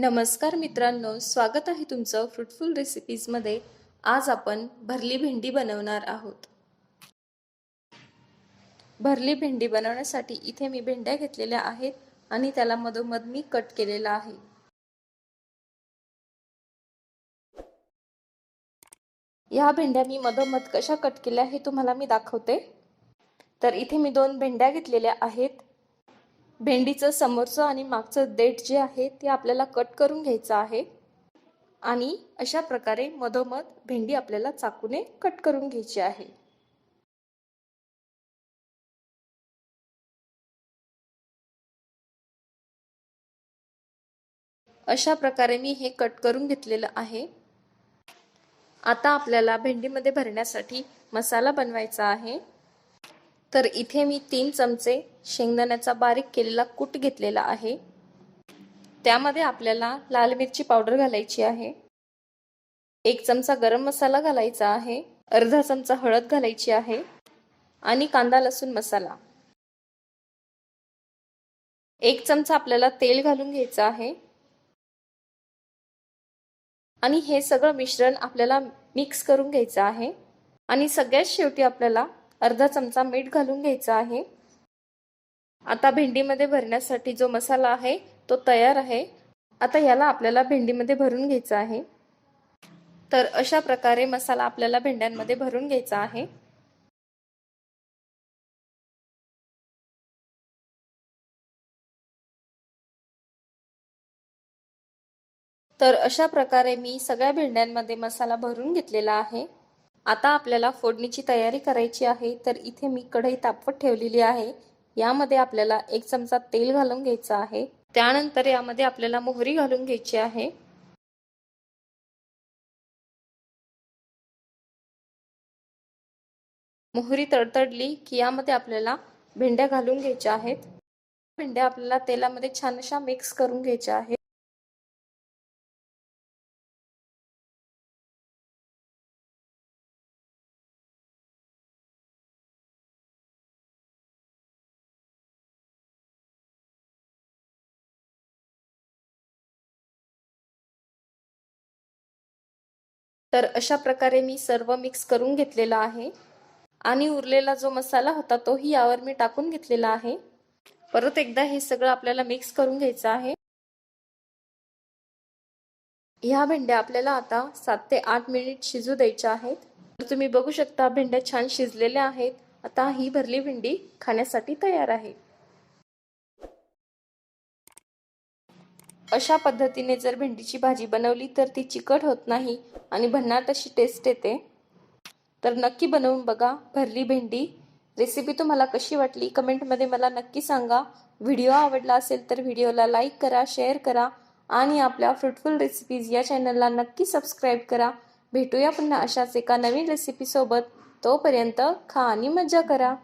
नमस्कार मित्रांनो स्वागत आहे तुमचं फ्रुटफुल रेसिपीजमध्ये आज आपण भरली भेंडी बनवणार आहोत. भरली भेंडी बनवण्यासाठी इथे मी भेंड्या घेतलेल्या आहेत आणि त्याला मधोमध मी कट केलेला आहे. या भेंड्या मी मधोमध कशा कट केल्या हे तुम्हाला मी दाखवते. तर इथे मी दोन भेंड्या घेतलेल्या आहेत. भेंडीचं समोरचं आणि मागचं देठ जे आहे ते आपल्याला कट करून घ्यायचं आहे. आणि अशा प्रकारे मधोमध भेंडी आपल्याला चाकूने कट करून घ्यायची आहे. अशा प्रकारे मी हे कट करून घेतलेलं आहे. आता आपल्याला भेंडीमध्ये भरण्यासाठी मसाला बनवायचा आहे. तर इथे मी तीन चमचे शेंगदाण्याचा बारीक केलेला कूट घेतलेला आहे. त्यामध्ये आपल्याला लाल मिरची पावडर घालायची आहे. एक चमचा गरम मसाला घालायचा आहे. अर्धा चमचा हळद घालायची आहे आणि कांदा लसूण मसाला. एक चमचा आपल्याला तेल घालून घ्यायचं आहे. आणि हे सगळं मिश्रण आपल्याला मिक्स करून घ्यायचं आहे. आणि सगळ्यात शेवटी आपल्याला अर्धा चमचा मीठ घालून घ्यायचा आहे. आता भेंडीमध्ये भरण्यासाठी जो मसाला आहे तो तयार आहे. आता याला आपल्याला भेंडीमध्ये भरून घ्यायचा आहे. तर अशा प्रकारे मसाला आपल्याला भेंड्यांमध्ये भरून घ्यायचा आहे. तर अशा प्रकारे मी सगळ्या भेंड्यांमध्ये मसाला भरून घेतलेला आहे. आता आपल्याला फोडणीची तयारी करायची आहे तर इथे मी कढई तापवत ठेवलेली आहे. यामध्ये आपल्याला एक चमचा तेल घालून घ्यायचं आहे. त्यानंतर यामध्ये आपल्याला मोहरी घालून घ्यायची आहे. मोहरी तडतडली की यामध्ये आपल्याला भेंड्या घालून घ्यायच्या आहेत. भेंड्या आपल्याला तेलामध्ये छान अशा मिक्स करून घ्यायच्या आहेत. तर अशा प्रकारे मी सर्व मिक्स करून घेतलेला आहे. आणि उरलेला जो मसाला होता तोही यावर मी टाकून घेतलेला आहे. परत एकदा हे सगळं आपल्याला मिक्स करून घ्यायचं आहे. ह्या भेंड्या आपल्याला आता सात ते आठ मिनिट शिजू द्यायच्या आहेत. तर तुम्ही बघू शकता भेंड्या छान शिजलेल्या आहेत. आता ही भरली भेंडी खाण्यासाठी तयार आहे. अशा पद्धतीने जर भेंडीची भाजी बनवली तर ती चिकट होत नाही आणि भन्नाट अशी टेस्ट येते. तर नक्की बनवून बघा भरली भेंडी. रेसिपी तुम्हाला कशी वाटली? कमेंटमध्ये मला नक्की सांगा. व्हिडिओ आवडला असेल तर व्हिडिओला लाईक करा शेअर करा आणि आपल्या फ्रुटफुल रेसिपीज या चॅनलला नक्की सबस्क्राईब करा. भेटूया पुन्हा अशाच एका नवीन रेसिपीसोबत तोपर्यंत खा आणि मज्जा करा.